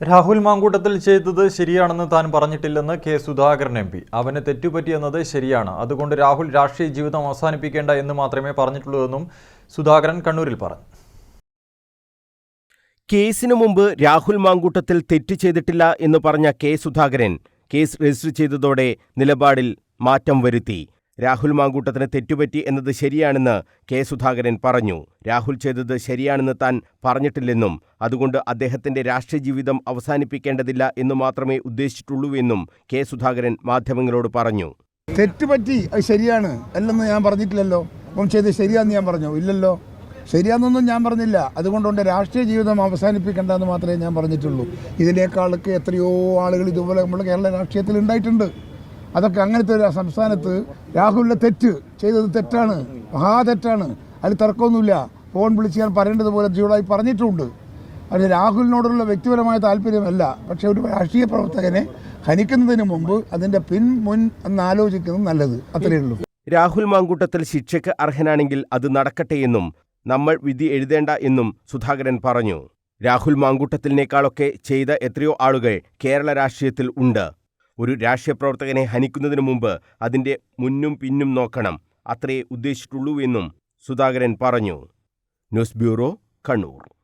രാഹുൽ മാങ്കൂട്ടത്തിൽ ചെയ്തത് ശരിയാണെന്ന് താൻ പറഞ്ഞിട്ടില്ലെന്ന് കെ സുധാകരൻ എം പി. അവന് തെറ്റുപറ്റിയെന്നത് ശരിയാണ്. അതുകൊണ്ട് രാഹുൽ രാഷ്ട്രീയ ജീവിതം അവസാനിപ്പിക്കേണ്ട എന്ന് മാത്രമേ പറഞ്ഞിട്ടുള്ളൂ എന്നും സുധാകരൻ കണ്ണൂരിൽ പറഞ്ഞു. കേസിനു മുമ്പ് രാഹുൽ മാങ്കൂട്ടത്തിൽ തെറ്റ് ചെയ്തിട്ടില്ല എന്ന് പറഞ്ഞ കെ സുധാകരൻ കേസ് രജിസ്റ്റർ ചെയ്തതോടെ നിലപാടിൽ മാറ്റം വരുത്തി. രാഹുൽ മാങ്കൂട്ടത്തിന് തെറ്റുപറ്റി എന്നത് ശരിയാണെന്ന് കെ സുധാകരൻ പറഞ്ഞു. രാഹുൽ ചെയ്തത് ശരിയാണെന്ന് താൻ പറഞ്ഞിട്ടില്ലെന്നും അതുകൊണ്ട് അദ്ദേഹത്തിന്റെ രാഷ്ട്രീയ ജീവിതം അവസാനിപ്പിക്കേണ്ടതില്ല എന്നു മാത്രമേ ഉദ്ദേശിച്ചിട്ടുള്ളൂ എന്നും കെ സുധാകരൻ മാധ്യമങ്ങളോട് പറഞ്ഞു. തെറ്റുപറ്റി അത് ശരിയാണ് അല്ലെന്ന് ഞാൻ പറഞ്ഞിട്ടില്ലല്ലോ. അപ്പം ചെയ്ത് ശരിയാന്ന് ഞാൻ പറഞ്ഞു. ഇല്ലല്ലോ. ശരിയാണെന്നൊന്നും ഞാൻ പറഞ്ഞില്ല. അതുകൊണ്ടുകൊണ്ട് രാഷ്ട്രീയ ജീവിതം അവസാനിപ്പിക്കേണ്ടെന്ന് മാത്രമേ ഞാൻ പറഞ്ഞിട്ടുള്ളൂ. ഇതിനേക്കാളൊക്കെ എത്രയോ ആളുകൾ ഇതുപോലെ നമ്മുടെ കേരള രാഷ്ട്രീയത്തിൽ ഉണ്ടായിട്ടുണ്ട്. അതൊക്കെ അങ്ങനത്തെ ഒരു സംസ്ഥാനത്ത് രാഹുലിന്റെ തെറ്റ് ചെയ്തത് തെറ്റാണ് മഹാ തെറ്റാണ്. അതിൽ തർക്കമൊന്നുമില്ല. ഫോൺ വിളിച്ച് ഞാൻ പറയേണ്ടതുപോലെ ചൂടായി പറഞ്ഞിട്ടുണ്ട്. അത് രാഹുലിനോടുള്ള വ്യക്തിപരമായ താല്പര്യമല്ല. പക്ഷേ ഒരു രാഷ്ട്രീയ പ്രവർത്തകനെ ഹനിക്കുന്നതിന് മുമ്പ് അതിന്റെ പിൻ മുൻ എന്ന് ആലോചിക്കുന്നത് നല്ലത്. അത്രയേ ഉള്ളൂ. രാഹുൽ മാങ്കൂട്ടത്തിൽ ശിക്ഷയ്ക്ക് അർഹനാണെങ്കിൽ അത് നടക്കട്ടെയെന്നും നമ്മൾ വിധി എഴുതേണ്ട എന്നും സുധാകരൻ പറഞ്ഞു. രാഹുൽ മാങ്കൂട്ടത്തിനേക്കാളൊക്കെ ചെയ്ത എത്രയോ ആളുകൾ കേരള രാഷ്ട്രീയത്തിൽ ഉണ്ട്. ഒരു രാഷ്ട്രീയ പ്രവർത്തകനെ ഹനിക്കുന്നതിനു മുമ്പ് അതിന്റെ മുന്നും പിന്നും നോക്കണം. അത്രയേ ഉദ്ദേശിച്ചിട്ടുള്ളൂ എന്നും സുധാകരൻ പറഞ്ഞു. News bureau Kannur.